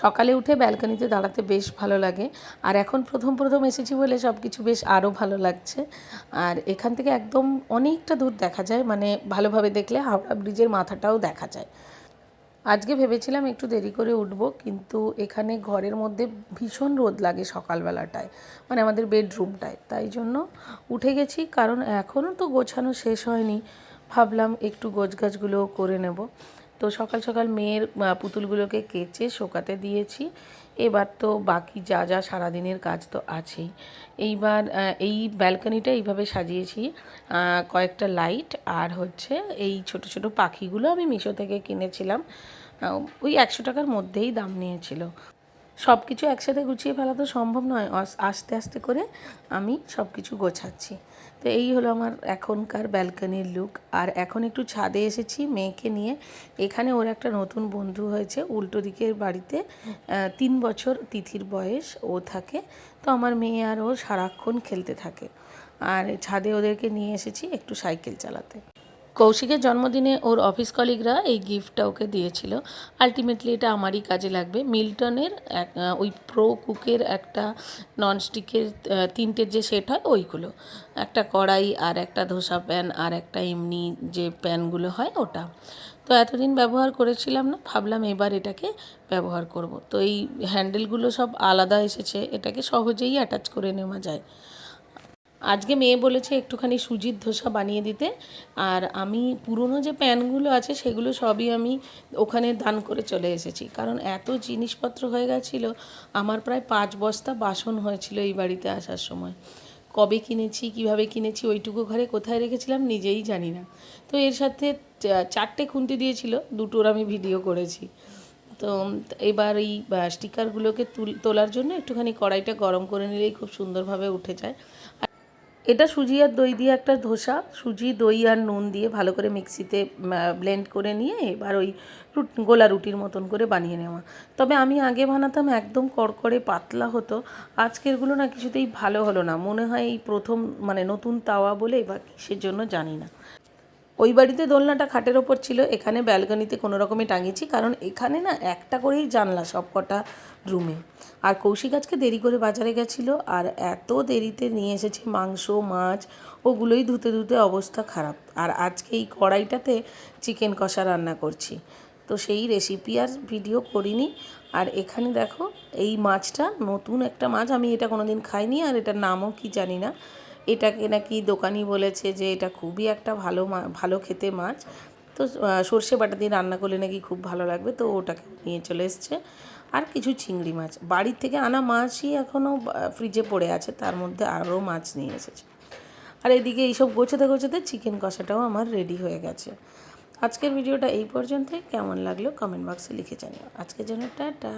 সকালে উঠে ব্যালকনিতে দাঁড়াতে বেশ ভালো লাগে। আর এখন প্রথম প্রথম এসেছি বলে সব কিছু বেশ আরও ভালো লাগছে। আর এখান থেকে একদম অনেকটা দূর দেখা যায় মানে ভালোভাবে দেখলে হাওড়া ব্রিজের মাথাটাও দেখা যায়। আজকে ভেবেছিলাম একটু দেরি করে উঠব, কিন্তু এখানে ঘরের মধ্যে ভীষণ রোদ লাগে সকালবেলাটায় মানে আমাদের বেডরুমটায়। তাই জন্য উঠে গেছি, কারণ এখনও তো গোছানো শেষ হয়নি। ভাবলাম একটু গোছগাছগুলোও করে নেব। তো সকাল সকাল মেয়ের পুতুলগুলোকে কেচে শোকাতে দিয়েছি। এবার তো বাকি যা যা সারাদিনের কাজ তো আছেই। এইবার এই ব্যালকনিটা এইভাবে সাজিয়েছি কয়েকটা লাইট আর হচ্ছে এই ছোট ছোট পাখিগুলো আমি মিশো থেকে কিনেছিলাম। ওই একশো টাকার মধ্যেই দাম নিয়েছিল। সব কিছু একসাথে গুছিয়ে ফেলা তো সম্ভব নয়। আস্তে আস্তে করে আমি সব কিছু গোছাচ্ছি। তো এই হলো আমার এখনকার ব্যালকনির লুক আর এখন একটু ছাদে এসেছি মেয়েকে নিয়ে। এখানে ওর একটা নতুন বন্ধু হয়েছে, উল্টো দিকের বাড়িতে তিন বছর তিথির বয়স, ও থাকে। তো আমার মেয়ে আর ও সারাক্ষণ খেলতে থাকে। আর ছাদে ওদেরকে নিয়ে এসেছি একটু সাইকেল চালাতে। কৌশিকের জন্মদিনে ওর অফিস কলিগরা এই গিফটটা ওকে দিয়েছিল। আলটিমেটলি এটা আমারই কাজে লাগবে। মিল্টনের এক ওই প্রো কুকের একটা ননস্টিকের তিনটের যে সেট হয় ওইগুলো। একটা কড়াই আর একটা ধোসা প্যান আর একটা এমনি যে প্যানগুলো হয় ওটা। তো এতদিন ব্যবহার করেছিলাম না, ভাবলাম এবার এটাকে ব্যবহার করব। তো এই হ্যান্ডেলগুলো সব আলাদা এসেছে, এটাকে সহজেই অ্যাটাচ করে নেওয়া যায়। আজকে মেয়ে বলেছে একটুখানি সুজির ধোসা বানিয়ে দিতে। আর আমি পুরনো যে প্যানগুলো আছে সেগুলো সবই আমি ওখানে দান করে চলে এসেছি। কারণ এত জিনিসপত্র হয়ে গেছিল, আমার প্রায় পাঁচ বস্তা বাসন হয়েছিল এই বাড়িতে আসার সময়। কবে কিনেছি, কীভাবে কিনেছি, ওইটুকু ঘরে কোথায় রেখেছিলাম নিজেই জানি না। তো এর সাথে চারটে খুন্তি দিয়েছিল, দুটোর আমি ভিডিও করেছি। তো এবার এই স্টিকারগুলোকে তুল, তোলার জন্য একটুখানি কড়াইটা গরম করে নিলেই খুব সুন্দরভাবে উঠে যায়। এটা সুজি আর দই দিয়ে একটা ধোসা। সুজি, দই আর নুন দিয়ে ভালো করে মিক্সিতে ব্লেন্ড করে নিয়ে এবার ওই গোলা রুটির মতন করে বানিয়ে নেওয়া। তবে আমি আগে বানাতাম একদম কড়কড়ে পাতলা হতো। আজকেরগুলো না কিছুতেই ভালো হলো না। মনে হয় এই প্রথম মানে নতুন তাওয়া বলে বা কিসের জন্য জানি না। ওই বাড়িতে দোলনাটা খাটের ওপর ছিল, এখানে ব্যালকনিতে কোনো রকমে টাঙিয়েছি, কারণ এখানে না একটা করেই জানলা সব কটা রুমে। আর কৌশিক আজকে দেরি করে বাজারে গেছিল, আর এত দেরিতে নিয়ে এসেছে মাংস, মাছ, ওগুলোই ধুতে ধুতে অবস্থা খারাপ। আর আজকে এই কড়াইটাতে চিকেন কষা রান্না করছি। তো সেই রেসিপি আর ভিডিও করিনি। আর এখানে দেখো, এই মাছটা নতুন একটা মাছ, আমি এটা কোনোদিন খাইনি, আর এটার নামও কি জানি না। এটাকে নাকি দোকানি বলেছে যে এটা খুবই একটা ভালো ভালো খেতে মাছ। তো সর্ষে বাটা দিয়ে রান্না করলে নাকি খুব ভালো লাগবে। তো ওটাকে নিয়ে চলে এসছে। আর কিছু চিংড়ি মাছ। বাড়ির থেকে আনা মাছই এখনও ফ্রিজে পড়ে আছে। তার মধ্যে আরও মাছ নিয়ে এসেছে। আর এদিকে এইসব গোছাতে গোছাতে চিকেন কষাটাও আমার রেডি হয়ে গেছে। আজকের ভিডিওটা এই পর্যন্তই। কেমন লাগল কমেন্ট বক্সে লিখে জানিও। আজকের জন্য টাটা।